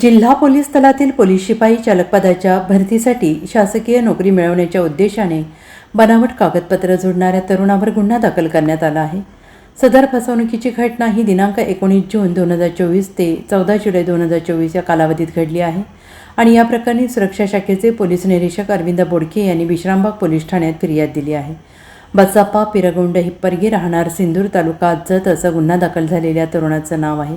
जिल्हा पोलीस दलातील पोलीस शिपाई चालकपदाच्या भरतीसाठी शासकीय नोकरी मिळवण्याच्या उद्देशाने बनावट कागदपत्र जोडणाऱ्या तरुणावर गुन्हा दाखल करण्यात आला आहे. सदर फसवणुकीची घटना ही दिनांक एकोणीस जून दोन हजार चोवीस ते चौदा जुलै दोन हजार चोवीस या कालावधीत घडली आहे आणि या प्रकरणी सुरक्षा शाखेचे पोलीस निरीक्षक अरविंद बोडके यांनी विश्रामबाग पोलीस ठाण्यात फिर्याद दिली आहे. बचाप्पा पिरगुंड हिप्परगी राहणार सिंदूर तालुका जत असं गुन्हा दाखल झालेल्या तरुणाचं नाव आहे.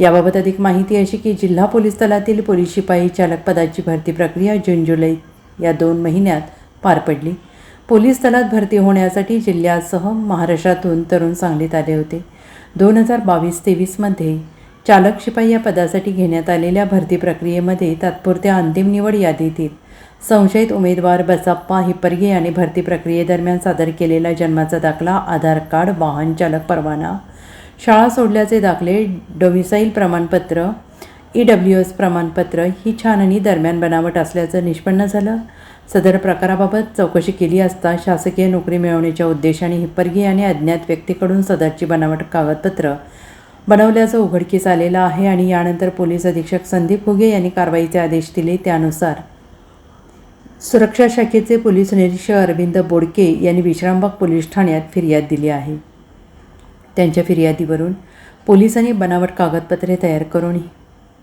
याबाबत अधिक माहिती अशी की जिल्हा पोलीस दलातील पोलीस शिपाई चालक पदाची भरती प्रक्रिया जून जुलै या दोन महिन्यात पार पडली. पोलीस दलात भरती होण्यासाठी जिल्ह्यासह महाराष्ट्रातून तरुण सांगलीत आले होते. दोन हजार बावीस तेवीसमध्ये चालक शिपाई या पदासाठी घेण्यात आलेल्या भरती प्रक्रियेमध्ये तात्पुरत्या अंतिम निवड यादीतील संशयित उमेदवार बसाप्पा हिप्परगे यांनी भरती प्रक्रियेदरम्यान सादर केलेला जन्माचा दाखला आधार कार्ड वाहन चालक परवाना शाळा सोडल्याचे दाखले डोमिसाईल प्रमाणपत्र ई डब्ल्यू एस प्रमाणपत्र ही छाननी दरम्यान बनावट असल्याचं निष्पन्न झालं. सदर प्रकाराबाबत चौकशी केली असता शासकीय नोकरी मिळवण्याच्या उद्देशाने हिप्परगे यांनी अज्ञात व्यक्तीकडून सदरची बनावट कागदपत्र बनवल्याचं उघडकीस आलेलं आहे आणि यानंतर पोलीस अधीक्षक संदीप फुगे यांनी कारवाईचे आदेश दिले त्यानुसार. सुरक्षा शाखेचे पोलीस निरीक्षक अरविंद बोडके यांनी विश्रामबाग पोलीस ठाण्यात फिर्याद दिली आहे. त्यांच्या फिर्यादीवरून पोलिसांनी बनावट कागदपत्रे तयार करून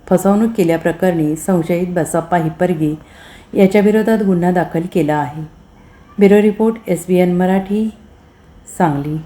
फसवणूक केल्याप्रकरणी संशयित बसाप्पा हिपरगे याच्याविरोधात गुन्हा दाखल केला आहे. Bureau report S B N Marathi Sangli.